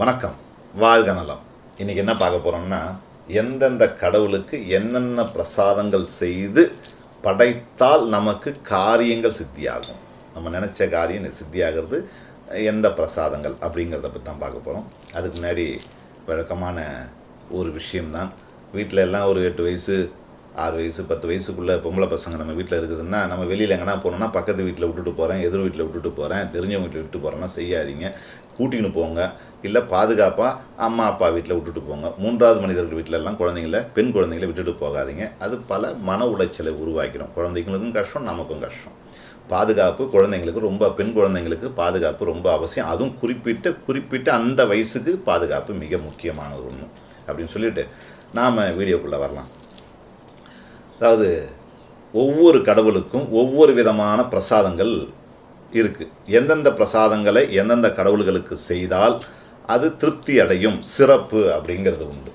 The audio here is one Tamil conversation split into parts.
வணக்கம். வாழ்க நலம். இன்றைக்கி என்ன பார்க்க போகிறோம்னா எந்தெந்த கடவுளுக்கு என்னென்ன பிரசாதங்கள் செய்து படைத்தால் நமக்கு காரியங்கள் சித்தியாகும். நம்ம நினச்ச காரியம் சித்தியாகிறது எந்த பிரசாதங்கள் அப்படிங்கிறத பற்றி தான் பார்க்க போகிறோம் அதுக்கு முன்னாடி வழக்கமான ஒரு விஷயம்தான். வீட்டில் எல்லாம் ஒரு எட்டு வயசு ஆறு வயசு பத்து வயசுக்குள்ளே பொம்பளை பசங்க நம்ம வீட்டில் இருக்குதுன்னா நம்ம வெளியில் எங்கன்னா போனோம்னா பக்கத்து வீட்டில் விட்டுட்டு போகிறேன் எதிர் வீட்டில் விட்டுட்டு போகிறேன் தெரிஞ்சவங்க வீட்டில் விட்டு போகிறேன்னா செய்யாதீங்க. கூட்டின்னு போங்க. இல்லை பாதுகாப்பாக அம்மா அப்பா வீட்டில் விட்டுட்டு போங்க. மூன்றாவது மனிதர்கள் வீட்டிலெல்லாம் குழந்தைங்கள பெண் குழந்தைங்கள விட்டுட்டு போகாதீங்க. அது பல மன உளைச்சலை உருவாக்கிடும். குழந்தைங்களுக்கும் கஷ்டம் நமக்கும் கஷ்டம். பாதுகாப்பு குழந்தைங்களுக்கு ரொம்ப பெண் குழந்தைங்களுக்கு பாதுகாப்பு ரொம்ப அவசியம். அதுவும் குறிப்பிட்ட குறிப்பிட்ட அந்த வயசுக்கு பாதுகாப்பு மிக முக்கியமானது ஒன்று அப்படின்னு சொல்லிட்டு நாம் வீடியோக்குள்ளே வரலாம். அதாவது ஒவ்வொரு கடவுளுக்கும் ஒவ்வொரு விதமான பிரசாதங்கள் இருக்குது எந்தெந்த பிரசாதங்களை எந்தெந்த கடவுள்களுக்கு செய்தால் அது திருப்தி அடையும் சிறப்பு அப்படிங்கிறது உண்டு.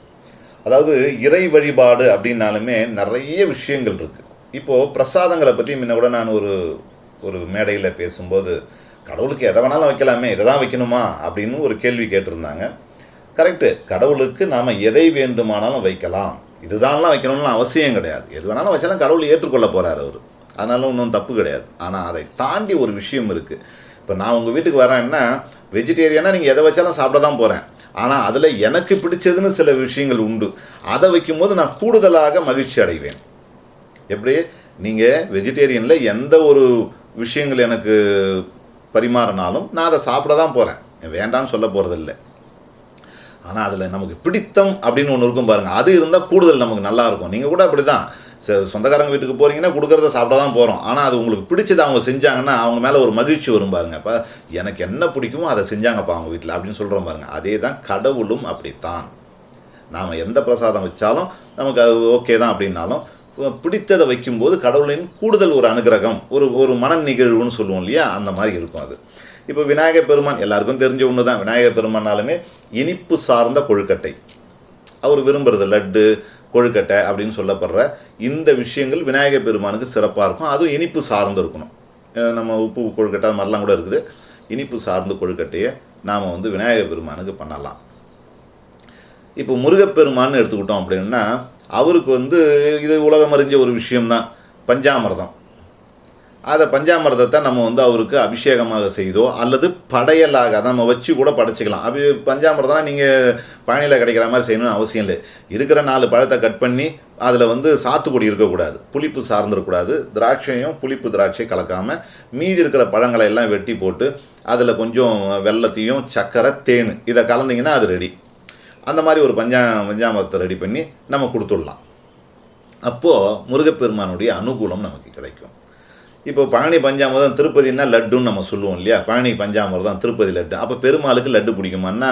அதாவது இறை வழிபாடு அப்படின்னாலுமே நிறைய விஷயங்கள் இருக்குது இப்போது பிரசாதங்களை பற்றி முன்ன கூட நான் ஒரு ஒரு மேடையில் பேசும்போது கடவுளுக்கு எதை வேணாலும் வைக்கலாமே இதை தான் வைக்கணுமா அப்படின்னு ஒரு கேள்வி கேட்டிருந்தாங்க. கரெக்டு கடவுளுக்கு நாம் எதை வேண்டுமானாலும் வைக்கலாம். இதுதான்லாம் வைக்கணும்னு அவசியம் கிடையாது. எது வேணாலும் வச்சாலும் கடவுள் ஏற்றுக்கொள்ள போகிறார் அவர். அதனால ஒன்றும் தப்பு கிடையாது. ஆனால் அதை தாண்டி ஒரு விஷயம் இருக்குது இப்போ நான் உங்கள் வீட்டுக்கு வரேன்னா வெஜிடேரியனாக நீங்கள் எதை வச்சாலும் சாப்பிட தான் போகிறேன் ஆனால் அதில் எனக்கு பிடிச்சதுன்னு சில விஷயங்கள் உண்டு. அதை வைக்கும்போது நான் கூடுதலாக மகிழ்ச்சி அடைவேன். எப்படி? நீங்கள் வெஜிடேரியனில் எந்த ஒரு விஷயங்கள் எனக்கு பரிமாறினாலும் நான் அதை சாப்பிட தான் போகிறேன் வேண்டான்னு சொல்ல போகிறதில்ல ஆனால் அதில் நமக்கு பிடித்தம் அப்படின்னு ஒன்று இருக்கும் பாருங்கள் அது இருந்தால் கூடுதல் நமக்கு நல்லா இருக்கும். நீங்கள் கூட அப்படி தான் சொந்தக்காரங்க வீட்டுக்கு போகிறீங்கன்னா கொடுக்குறத சாப்பிட தான் போகிறோம் ஆனால் அது உங்களுக்கு பிடிச்சது அவங்க செஞ்சாங்கன்னா அவங்க மேலே ஒரு மகிழ்ச்சி வரும் பாருங்க. இப்போ எனக்கு என்ன பிடிக்குமோ அதை செஞ்சாங்கப்பா அவங்க வீட்டில் அப்படின்னு சொல்கிறோம் பாருங்க. அதே தான் கடவுளும் அப்படித்தான். நாம் எந்த பிரசாதம் வச்சாலும் நமக்கு அது ஓகே தான் அப்படின்னாலும் பிடித்ததை வைக்கும்போது கடவுளின் கூடுதல் ஒரு அனுகிரகம் ஒரு ஒரு மன நிகழ்வுன்னு சொல்லுவோம் இல்லையா? அந்த மாதிரி இருக்கும் அது. இப்போ விநாயகர் பெருமான் எல்லாருக்கும் தெரிஞ்ச ஒன்று தான் விநாயகர் பெருமானாலுமே இனிப்பு சார்ந்த கொழுக்கட்டை. அவர் விரும்புறது லட்டு கொழுக்கட்டை அப்படின்னு சொல்லப்படுற இந்த விஷயங்கள் விநாயகர் பெருமானுக்கு சிறப்பாக இருக்கும். அதுவும் இனிப்பு சார்ந்து இருக்கணும். நம்ம உப்பு கொழுக்கட்டை அது மாதிரிலாம் கூட இருக்குது. இனிப்பு சார்ந்த கொழுக்கட்டையை நாம் வந்து விநாயகர் பெருமானுக்கு பண்ணலாம். இப்போ முருகப்பெருமான்னு எடுத்துக்கிட்டோம் அப்படின்னா அவருக்கு வந்து இது உலகம் அறிஞ்ச ஒரு விஷயம்தான். பஞ்சாமிரதம். அதை பஞ்சாமிரதத்தை நம்ம வந்து அவருக்கு அபிஷேகமாக செய்தோ அல்லது படையலாக அதை நம்ம வச்சு கூட படைச்சிக்கலாம். அபி பஞ்சாமிரதம்னா நீங்கள் பழனியில் கிடைக்கிற மாதிரி செய்யணும்னு அவசியம் இல்லை. இருக்கிற நாலு பழத்தை கட் பண்ணி அதில் வந்து சாத்துக்குடி இருக்கக்கூடாது. புளிப்பு சார்ந்துருக்கூடாது திராட்சையும் புளிப்பு திராட்சை கலக்காமல் மீதி இருக்கிற பழங்களை எல்லாம் வெட்டி போட்டு அதில் கொஞ்சம் வெள்ளத்தையும் சர்க்கரை தேன் இதை கலந்திங்கன்னா அது ரெடி அந்த மாதிரி ஒரு பஞ்சா பஞ்சாமிரத்தை ரெடி பண்ணி நம்ம கொடுத்துடலாம். அப்போது முருகப்பெருமானுடைய அனுகூலம் நமக்கு கிடைக்கும். இப்போ பழனி பஞ்சாமிரதம் திருப்பதினா லட்டுன்னு நம்ம சொல்லுவோம் இல்லையா? பழனி பஞ்சாமிர்தம் திருப்பதி லட்டு. அப்போ பெருமாளுக்கு லட்டு பிடிக்குமான்னா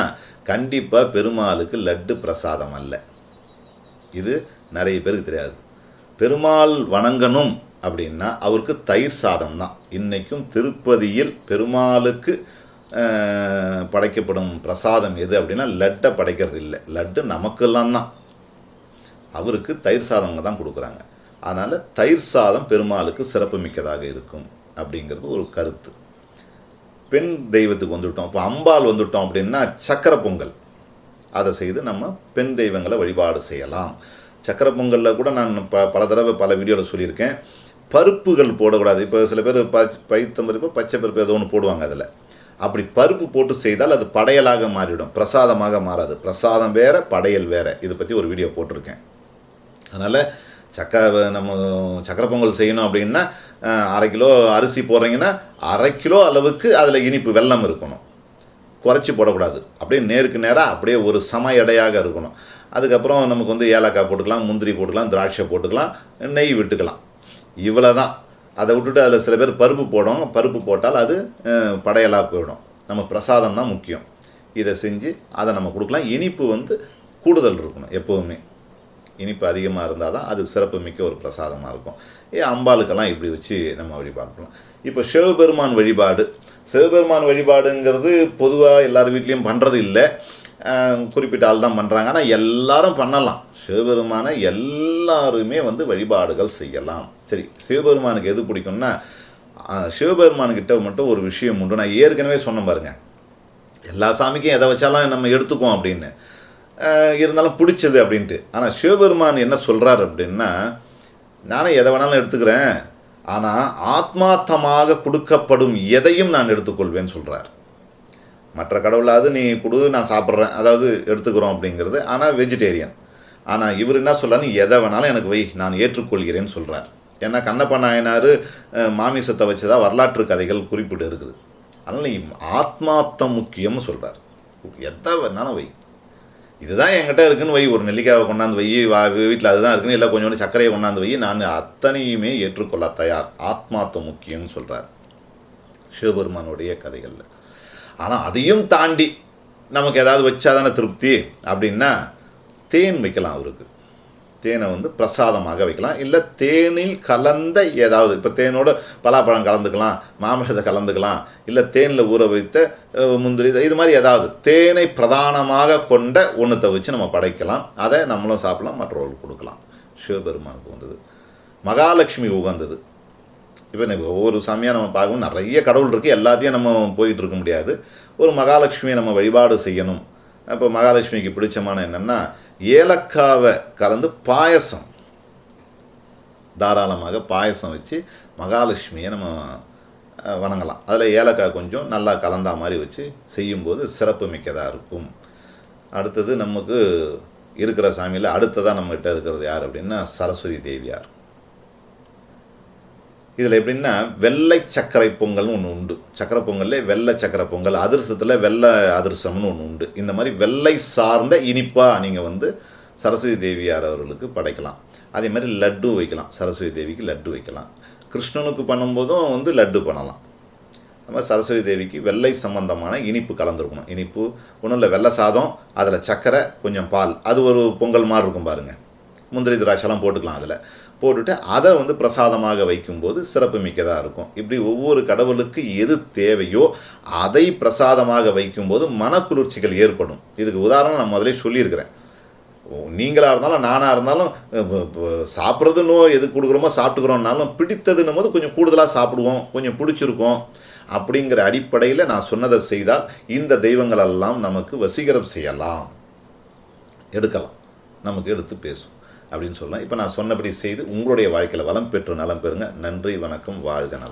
கண்டிப்பாக பெருமாளுக்கு லட்டு பிரசாதம் அல்ல. இது நிறைய பேருக்கு தெரியாது. பெருமாள் வணங்கணும் அப்படின்னா அவருக்கு தயிர் சாதம் தான். இன்றைக்கும் திருப்பதியில் பெருமாளுக்கு படைக்கப்படும் பிரசாதம் எது அப்படின்னா லட்டை படைக்கிறது இல்லை. லட்டு நமக்கெல்லாம் தான். அவருக்கு தயிர் சாதங்க தான் கொடுக்குறாங்க. அதனால் தயிர் சாதம் பெருமாளுக்கு சிறப்பு மிக்கதாக இருக்கும் அப்படிங்கிறது ஒரு கருத்து. பெண் தெய்வத்துக்கு வந்துவிட்டோம் இப்போ அம்பாள் வந்துவிட்டோம் அப்படின்னா சக்கரை பொங்கல். அதை செய்து நம்ம பெண் தெய்வங்களை வழிபாடு செய்யலாம். சக்கரை பொங்கலில் கூட நான் ப பல தடவை பல வீடியோவில் சொல்லியிருக்கேன். பருப்புகள் போடக்கூடாது. இப்போ சில பேர் ப பைத்தம் பருப்பு பச்சை பருப்பு ஏதோ ஒன்று போடுவாங்க அதில். அப்படி பருப்பு போட்டு செய்தால் அது படையலாக மாறிவிடும். பிரசாதமாக மாறாது. பிரசாதம் வேறு படையல் வேறு. இதை பற்றி ஒரு வீடியோ போட்டிருக்கேன். அதனால் சக்கரை நம்ம சக்கரை பொங்கல் செய்யணும் அப்படின்னா அரை கிலோ அரிசி போடுறீங்கன்னா அரை கிலோ அளவுக்கு அதில் இனிப்பு வெல்லம் இருக்கணும். குறைச்சி போடக்கூடாது. அப்படியே நேருக்கு நேராக அப்படியே ஒரு சம எடையாக இருக்கணும். அதுக்கப்புறம் நமக்கு வந்து ஏலக்காய் போட்டுக்கலாம் முந்திரி போட்டுக்கலாம் திராட்சை போட்டுக்கலாம் நெய் விட்டுக்கலாம். இவ்வளோ தான் அதை விட்டுட்டு அதில் சில பேர் பருப்பு போடும் பருப்பு போட்டால் அது படையலாக போயிடும். நம்ம பிரசாதம் தான் முக்கியம். இதை செஞ்சு அதை நம்ம கொடுக்கலாம். இனிப்பு வந்து கூடுதல் இருக்கணும் எப்போவுமே. இனிப்பு அதிகமாக இருந்தால் தான் அது சிறப்பு மிக்க ஒரு பிரசாதமாக இருக்கும். ஏ அம்பாளுக்கெல்லாம் இப்படி வச்சு நம்ம வழிபாடு பண்ணலாம் இப்போ சிவபெருமான் வழிபாடு. சிவபெருமான் வழிபாடுங்கிறது பொதுவாக எல்லார் வீட்லேயும் பண்ணுறது இல்லை. குறிப்பிட்ட ஆள் தான் பண்ணுறாங்க ஆனால் எல்லாரும் பண்ணலாம். சிவபெருமானை எல்லாருமே வந்து வழிபாடுகள் செய்யலாம். சரி சிவபெருமானுக்கு எது பிடிக்கும்னா சிவபெருமான்கிட்ட மட்டும் ஒரு விஷயம் உண்டு. நான் ஏற்கனவே சொன்னேன் பாருங்கள் எல்லா சாமிக்கும் எதை வச்சாலும் நம்ம எடுத்துக்குவோம் அப்படின்னு. இருந்தாலும் பிடிச்சது அப்படின்ட்டு. ஆனால் சிவபெருமான் என்ன சொல்கிறார் அப்படின்னா நானே எதை வேணாலும் எடுத்துக்கிறேன். ஆனால் ஆத்மார்த்தமாக கொடுக்கப்படும் எதையும் நான் எடுத்துக்கொள்வேன்னு சொல்கிறார் மற்ற கடவுளாவது நீ கொடு நான் சாப்பிட்றேன். அதாவது எடுத்துக்கிறோம் அப்படிங்கிறது. ஆனால் வெஜிடேரியன் ஆனால் இவர் என்ன சொல்றாரு, எதை வேணாலும் எனக்கு வை நான் ஏற்றுக்கொள்கிறேன்னு சொல்கிறார் ஏன்னா கண்ணப்ப நாயனார் மாமிசத்தை வச்சு தான் வரலாற்று கதைகள் குறிப்பிட்டு இருக்குது. அதனால் நீ ஆத்மார்த்தம் முக்கியம்னு சொல்கிறார் எதை வேணாலும் வை. இதுதான் என்கிட்ட இருக்குன்னு வை ஒரு நெல்லிக்காவை கொண்டாந்து வை வா வீட்டில் அதுதான் இருக்குன்னு இல்லை கொஞ்சோண்டு சர்க்கரையை கொண்டாந்து வை நான் அத்தனையுமே ஏற்றுக்கொள்ள தயார். ஆத்மாத்த முக்கியம்னு சொல்கிறார் சிவபெருமானுடைய கதைகளில். ஆனால் அதையும் தாண்டி நமக்கு ஏதாவது வச்சாதானே திருப்தி? அப்படின்னா தேன் வைக்கலாம் அவருக்கு. தேனை வந்து பிரசாதமாக வைக்கலாம். இல்லை தேனில் கலந்த ஏதாவது இப்போ தேனோட பலாப்பழம் கலந்துக்கலாம் மாம்பழத்தை கலந்துக்கலாம் இல்லை தேனில் ஊற வைத்த முந்திரி இது மாதிரி ஏதாவது தேனை பிரதானமாக கொண்ட ஒன்றத்தை வச்சு நம்ம படைக்கலாம். அதை நம்மளும் சாப்பிடலாம் மற்றவர்களுக்கு கொடுக்கலாம். சிவபெருமானுக்கு வந்தது. மகாலட்சுமி உகந்தது இப்போ எனக்கு ஒவ்வொரு சாமியாக நம்ம பார்க்கணும் நிறைய கடவுள் இருக்குது எல்லாத்தையும் நம்ம போயிட்டு இருக்க முடியாது. ஒரு மகாலட்சுமியை நம்ம வழிபாடு செய்யணும். அப்போ மகாலட்சுமிக்கு பிடிச்சமான என்னென்னா ஏலக்காவை கலந்து பாயசம். தாராளமாக பாயசம் வச்சு மகாலட்சுமியை நம்ம வணங்கலாம். அதில் ஏலக்காய் கொஞ்சம் நல்லா கலந்தா மாதிரி வச்சு செய்யும்போது சிறப்பு மிக்கதாக இருக்கும். அடுத்தது நமக்கு இருக்கிற சாமியில் அடுத்ததாக நம்மகிட்ட இருக்கிறது யார் அப்படின்னா சரஸ்வதி தேவியார். இதில் எப்படின்னா வெள்ளை சர்க்கரை பொங்கல்னு ஒன்று உண்டு. சக்கரை பொங்கல்ல வெள்ளை சக்கரை பொங்கல் அதிரசத்தில் வெள்ளை அதிரசம்னு ஒன்று உண்டு. இந்த மாதிரி வெள்ளை சார்ந்த இனிப்பாக நீங்கள் வந்து சரஸ்வதி தேவியார் அவர்களுக்கு படைக்கலாம். அதே மாதிரி லட்டு வைக்கலாம். சரஸ்வதி தேவிக்கு லட்டு வைக்கலாம். கிருஷ்ணனுக்கு பண்ணும்போதும் வந்து லட்டு பண்ணலாம். நம்ம சரஸ்வதி தேவிக்கு வெள்ளை சம்பந்தமான இனிப்பு கலந்துருக்கணும். இனிப்பு ஒன்றும் இல்லை வெள்ளை சாதம் அதில் சர்க்கரை கொஞ்சம் பால். அது ஒரு பொங்கல் மாதிரி இருக்கும் பாருங்கள் முந்திரி திராட்சைலாம் போட்டுக்கலாம் அதில். போட்டுட்டு அதை வந்து பிரசாதமாக வைக்கும்போது சிறப்பு மிக்கதாக இருக்கும். இப்படி ஒவ்வொரு கடவுளுக்கு எது தேவையோ அதை பிரசாதமாக வைக்கும்போது மனக்குளிர்ச்சிகள் ஏற்படும். இதுக்கு உதாரணம் நான் முதலே சொல்லியிருக்கிறேன். நீங்களாக இருந்தாலும் நானாக இருந்தாலும் சாப்பிட்றதுன்னு எது கொடுக்குறோமோ சாப்பிட்டுக்கிறோம்னாலும் பிடித்ததுன்னும் போது கொஞ்சம் கூடுதலாக சாப்பிடுவோம் கொஞ்சம் பிடிச்சிருக்கும் அப்படிங்கிற அடிப்படையில் நான் சொன்னதை செய்தால் இந்த தெய்வங்களெல்லாம் நமக்கு வசீகரம் செய்யலாம். எடுக்கலாம். நமக்கு எடுத்து பேசும். அப்படின்னு சொல்லலாம். இப்போ நான் சொன்னபடி செய்து உங்களுடைய வாழ்க்கையில் வளம் பெற்று நலம் பெறுங்க. நன்றி வணக்கம் வாழ்க நலம்.